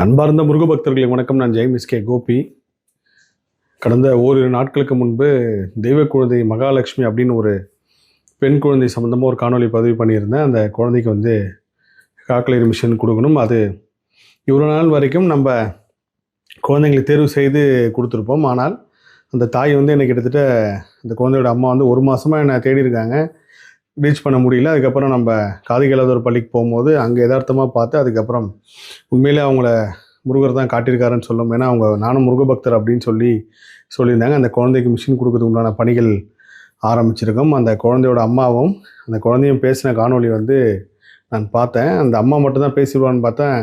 அன்பார்ந்த முருக பக்தர்களுக்கு வணக்கம். நான் ஜெயமிஸ் கே கோபி. கடந்த ஓரிரு நாட்களுக்கு முன்பு தெய்வ குழந்தை மகாலட்சுமி அப்படின்னு ஒரு பெண் குழந்தை சம்மந்தமாக ஒரு காணொளி பதிவு பண்ணியிருந்தேன். அந்த குழந்தைக்கு வந்து காக்கலர் மிஷின் கொடுக்கணும். அது இவ்வளோ நாள் வரைக்கும் நம்ம குழந்தைங்களை தேர்வு செய்து கொடுத்துருப்போம். ஆனால் அந்த தாய் வந்து என்னை கிட்டத்தட்ட அந்த குழந்தையோட அம்மா வந்து ஒரு மாதமாக என்னை தேடி இருக்காங்க ரீச் பண்ண முடியல. அதுக்கப்புறம் நம்ம காது கேளாத ஒரு பள்ளிக்கு போகும்போது அங்கே யதார்த்தமாக பார்த்து அதுக்கப்புறம் உண்மையிலே அவங்கள முருகர் தான் காட்டியிருக்காருன்னு சொல்லும். ஏன்னா அவங்க நானும் முருக பக்தர் அப்படின்னு சொல்லி சொல்லியிருந்தாங்க. அந்த குழந்தைக்கு மிஷின் கொடுக்கறதுக்கு உண்டான பணிகள் ஆரம்பிச்சிருக்கோம். அந்த குழந்தையோட அம்மாவும் அந்த குழந்தையும் பேசின காணொலி வந்து நான் பார்த்தேன். அந்த அம்மா மட்டும்தான் பேசிடுவான்னு பார்த்தேன்.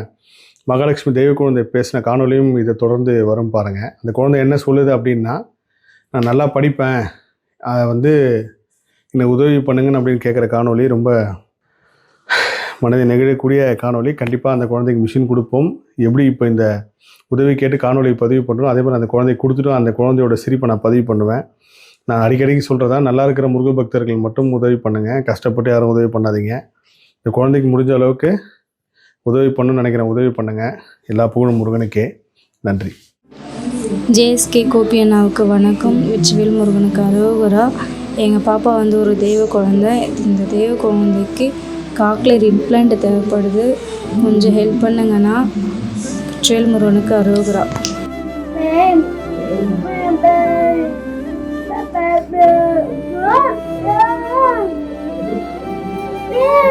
மகாலட்சுமி தெய்வ குழந்தை பேசின காணொலியும் இதை தொடர்ந்து வரும் பாருங்கள் அந்த குழந்தை என்ன சொல்லுது அப்படின்னா நான் நல்லா படிப்பேன். அதை வந்து எனக்கு உதவி பண்ணுங்கன்னு அப்படின்னு கேட்குற காணொலி ரொம்ப மனதை நெகிழக்கூடிய காணொலி கண்டிப்பாக அந்த குழந்தைக்கு மிஷின் கொடுப்போம். எப்படி இப்போ இந்த உதவி கேட்டு காணொலி பதிவு பண்ணுறோம் அதே மாதிரி அந்த குழந்தைக்கு கொடுத்துட்டும் அந்த குழந்தையோட சிரிப்பை நான் பதிவு பண்ணுவேன். நான் அடிக்கடிக்கு சொல்கிறதா நல்லா இருக்கிற முருக பக்தர்கள் மட்டும் உதவி பண்ணுங்கள் கஷ்டப்பட்டு யாரும் உதவி பண்ணாதீங்க. இந்த குழந்தைக்கு முடிஞ்ச அளவுக்கு உதவி பண்ணணும்னு நினைக்கிறேன் உதவி பண்ணுங்கள் எல்லா புகழும் முருகனுக்கே. நன்றி. ஜேஎஸ்கே கோபி அண்ணாவுக்கு வணக்கம். வெற்றிவேல் முருகனுக்கு அரோகரா எங்கள் பாப்பா வந்து ஒரு தெய்வ குழந்தை இந்த தெய்வ குழந்தைக்கு காக்லர் இம்ப்ளான்ட் தேவைப்படுது கொஞ்சம் ஹெல்ப் பண்ணுங்கன்னா வெற்றிவேல் முருகனுக்கு அருகுறா Yeah.